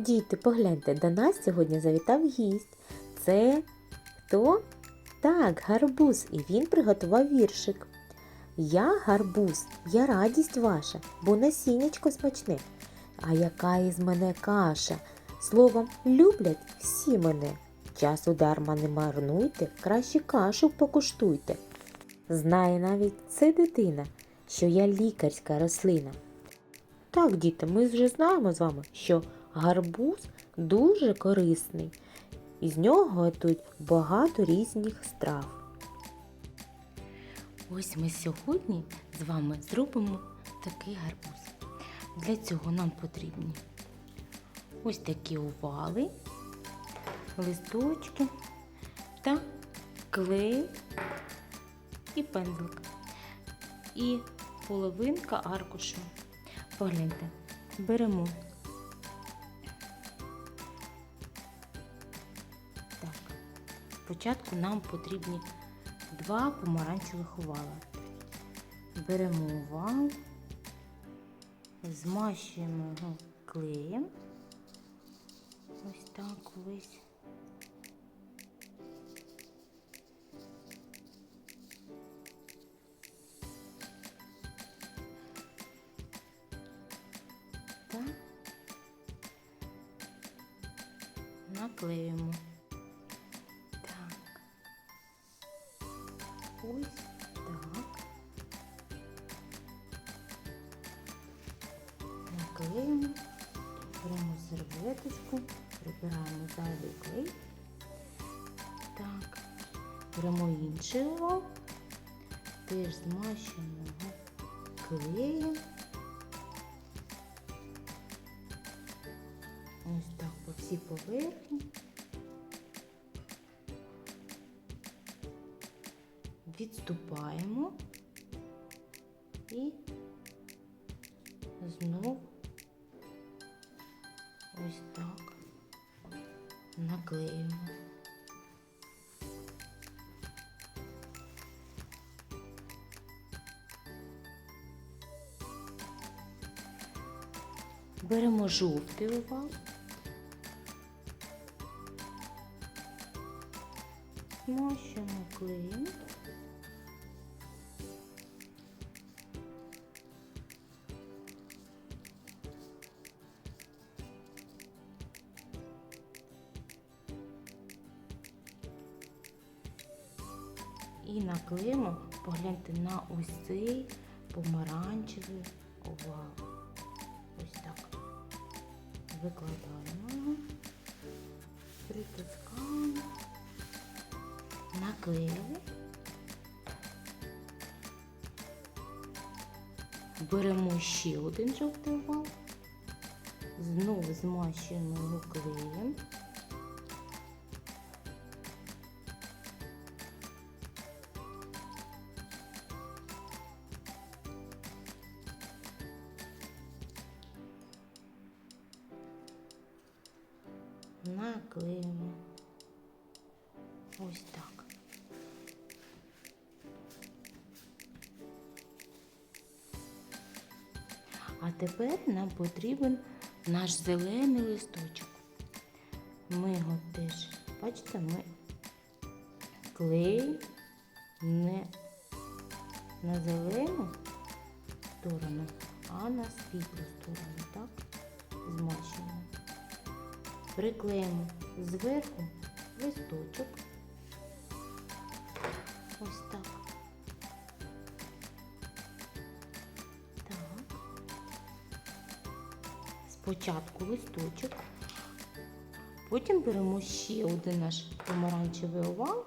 Діти, погляньте, до нас сьогодні завітав гість. Це хто? Так, гарбуз, і він приготував віршик. Я гарбуз, я радість ваша, бо насіннячко смачне. А яка із мене каша? Словом, люблять всі мене. Часу дарма не марнуйте, краще кашу покуштуйте. Знає навіть це дитина, що я лікарська рослина. Так, діти, ми вже знаємо з вами, що гарбуз дуже корисний. Із нього готують багато різних страв. Ось ми сьогодні з вами зробимо такий гарбуз. Для цього нам потрібні ось такі овали, листочки та клей і пензлик. І половинка аркушу. Погляньте, беремо. Спочатку нам потрібні два помаранчевих овала. Беремо овал, змащуємо його клеєм. Ось так весь. Та наклеїмо. Наклеїмо, беремо серветочку, прибираємо зайвий клей. Так, беремо інший овал, теж змащуємо клеєм. Ось так по всій поверхні. відступаємо і знов наклеїмо. Беремо жовтий овал. Змащуємо клеєм. І наклеїмо, погляньте на ось цей помаранчевий овал. Ось так. Викладаємо притискаємо, наклеїли. Беремо ще один жовтий овал, знову змащуємо його клеєм. Наклеїмо ось так. А тепер нам потрібен наш зелений листочок. Ми його теж, бачите, ми клей не на зелену сторону, а на світлу сторону, так? Змащуємо приклеїмо зверху листочок. Ось так. Спочатку листочок, потім беремо ще один наш помаранчевий овал,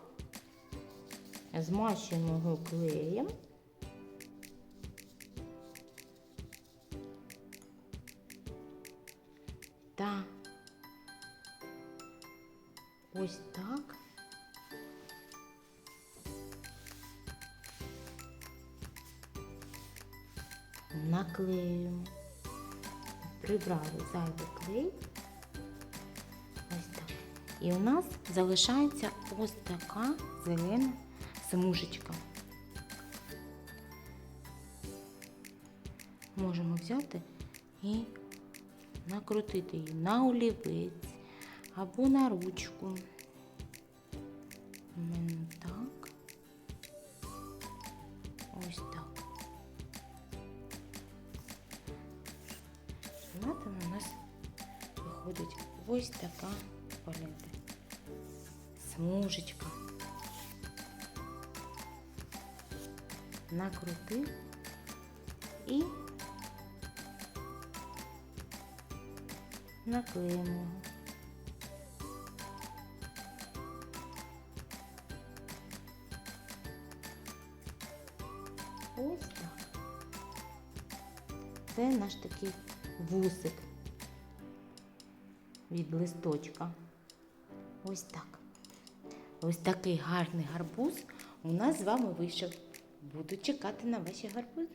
змащуємо його клеєм. Та Ось так. Наклеюємо. Прибрали зайвий клей. Ось так. І у нас залишається ось така зелена смужечка. Можемо взяти і накрутити її на олівець або на ручку. У мене так. Ось так. Знати у нас виходить ось така палета. Смужечка. Накрутив і наклеїмо. Ось так. Це наш такий вусик від листочка. Ось так. Ось такий гарний гарбуз у нас з вами вийшов. Буду чекати на ваші гарбузи.